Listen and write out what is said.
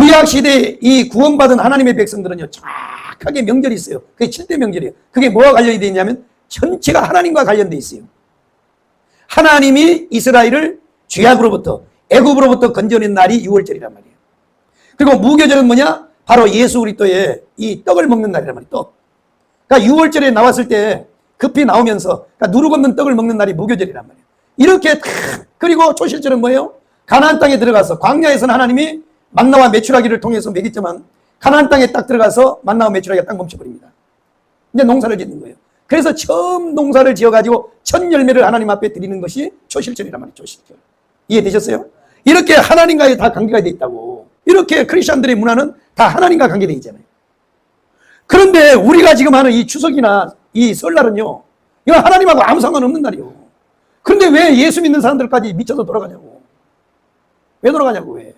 구약 시대 이 구원받은 하나님의 백성들은요, 정확하게 명절이 있어요. 그게 7대 명절이에요. 그게 뭐와 관련이 되어 있냐면 전체가 하나님과 관련돼 있어요. 하나님이 이스라엘을 죄악으로부터 애굽으로부터 건져낸 날이 6월절이란 말이에요. 그리고 무교절은 뭐냐? 바로 예수 그리스도의 이 떡을 먹는 날이란 말이에요. 떡. 그러니까 6월절에 나왔을 때 급히 나오면서 그러니까 누룩 없는 떡을 먹는 날이 무교절이란 말이에요. 이렇게 탁 그리고 초실절은 뭐예요? 가나안 땅에 들어가서 광야에서는 하나님이 만나와 메추라기를 통해서 먹였지만 가나안 땅에 딱 들어가서 만나와 메추라기가 딱 멈춰버립니다. 이제 농사를 짓는 거예요. 그래서 처음 농사를 지어가지고 첫 열매를 하나님 앞에 드리는 것이 초실절이란 말이에요. 초실절. 이해되셨어요? 이렇게 하나님과의 다 관계가 돼 있다고. 이렇게 크리스천들의 문화는 다 하나님과 관계되어 있잖아요. 그런데 우리가 지금 하는 이 추석이나 이 설날은요, 이건 하나님하고 아무 상관없는 날이요. 그런데 왜 예수 믿는 사람들까지 미쳐서 돌아가냐고. 왜 돌아가냐고, 왜.